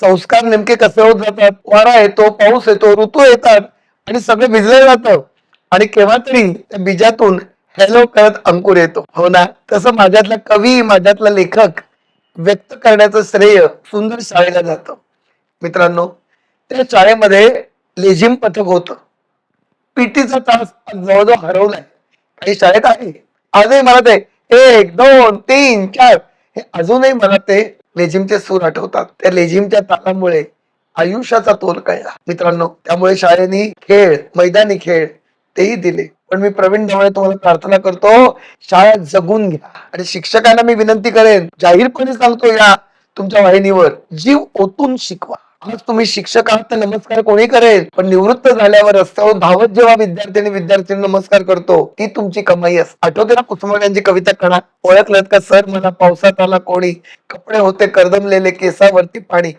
संस्कार नेमके कसे होत जातात? वारा येतो पाऊस येतो ऋतू येतात आणि सगळं भिजलं जातं. आणि केव्हा तरी त्या बीजातून हॅलो करत अंकुर येतो. हो ना? तसं माझ्यातला कवी माझ्यातला लेखक व्यक्त करण्याचं श्रेय सुंदर शाळेला जातं. मित्रांनो त्या शाळेमध्ये लेझिम पथक होतं. पीटीचा तास जवळजवळ हरवलाय. काही शाळेत आहे? आजही मला ते एक दोन तीन चार. हे अजूनही मला ते लेझिमचे सूर आठवतात त्या लेझिमच्या तालामुळे आयुष्याचा तोल कळला. मित्रांनो त्यामुळे शाळेने खेळ मैदानी खेळ तेही दिले. पण मी प्रवीण ढवळे तुम्हाला प्रार्थना करतो शाळा जगून घ्या. आणि शिक्षकांना मी विनंती करेन जाहीरपणे सांगतो या तुमच्या वाहिनीवर जीव ओतून शिकवा. आज तुम्ही शिक्षक आहात तर नमस्कार कोणी करेल? पण निवृत्त झाल्यावर रस्त्यावर धावत जेव्हा विद्यार्थी विद्यार्थी नमस्कार करतो ती तुमची कमाई असते आठवते ना कुसुमाग्यांची कविता कणा ओळखलं का? सर मला पावसात आला कोणी. कपडे होते करदमलेले केसावरती पाणी.